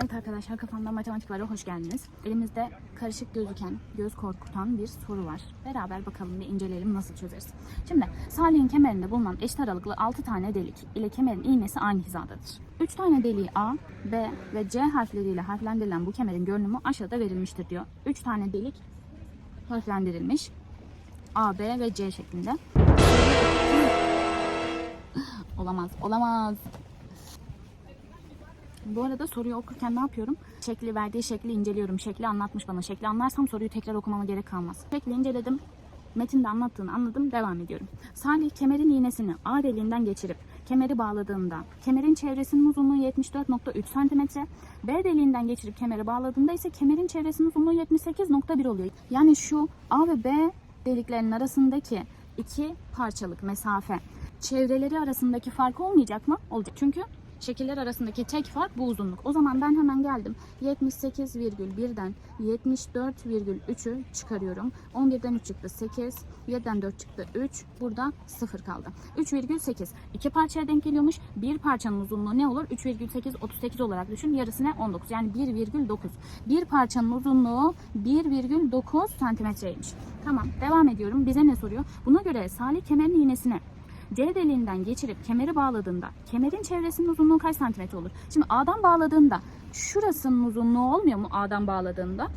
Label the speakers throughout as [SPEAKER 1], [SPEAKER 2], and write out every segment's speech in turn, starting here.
[SPEAKER 1] Evet arkadaşlar kafamda matematik var hoş geldiniz. Elimizde karışık gözüken, göz korkutan bir soru var. Beraber bakalım bir inceleyelim nasıl çözeriz. Şimdi Salih'in kemerinde bulunan eşit aralıklı 6 tane delik ile kemerin iğnesi aynı hizadadır. 3 tane deliği A, B ve C harfleriyle harflendirilen bu kemerin görünümü aşağıda verilmiştir diyor. 3 tane delik harflendirilmiş. A, B ve C şeklinde. olamaz, olamaz. Bu arada soruyu okurken ne yapıyorum? Şekli verdiği şekli inceliyorum. Şekli anlatmış bana. Şekli anlarsam soruyu tekrar okumama gerek kalmaz. Şekli inceledim. Metinde anlattığını anladım. Devam ediyorum. Salih kemerin iğnesini A deliğinden geçirip kemeri bağladığında kemerin çevresinin uzunluğu 74.3 cm. B deliğinden geçirip kemeri bağladığında ise kemerin çevresinin uzunluğu 78.1 oluyor. Yani şu A ve B deliklerin arasındaki iki parçalık mesafe çevreleri arasındaki fark olmayacak mı? Olacak. Çünkü şekiller arasındaki tek fark bu uzunluk. O zaman ben hemen geldim. 78,1'den 74,3'ü çıkarıyorum. 11'den 3 çıktı 8, 7'den 4 çıktı 3. Burada 0 kaldı. 3,8. İki parçaya denk geliyormuş. Bir parçanın uzunluğu ne olur? 3,8 38 olarak düşün. Yarısı ne? 19. Yani 1,9. Bir parçanın uzunluğu 1,9 santimetreymiş. Tamam devam ediyorum. Bize ne soruyor? Buna göre Salih kemerin iğnesine C deliğinden geçirip kemeri bağladığında kemerin çevresinin uzunluğu kaç santimetre olur? Şimdi A'dan bağladığında şurasının uzunluğu olmuyor mu A'dan bağladığında?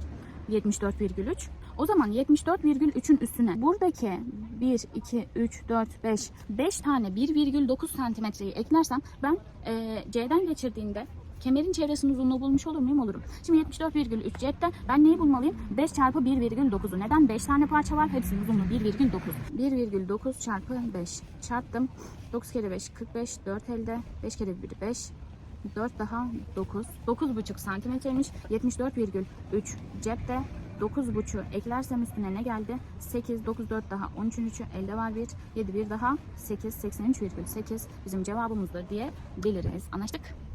[SPEAKER 1] 74,3. O zaman 74,3'ün üstüne buradaki 1, 2, 3, 4, 5, 5 tane 1,9 santimetreyi eklersem ben e, C'den geçirdiğinde kemerin çevresinin uzunluğu bulmuş olur muyum? Olurum. Şimdi 74,3 cepte. Ben neyi bulmalıyım? 5 çarpı 1,9'u. Neden? 5 tane parça var. Hepsinin uzunluğu 1,9. 1,9 çarpı 5. Çarptım. 9 kere 5 45. 4 elde. 5 kere 1 5. 4 daha 9. 9,5 santimetreymiş. 74,3 cepte. 9,5 eklersem üstüne ne geldi? 8, 9, 4 daha 13'ün 3'ü elde var 1. 7, 1 daha 8, 83,8 bizim cevabımızdır diye biliriz. Anlaştık?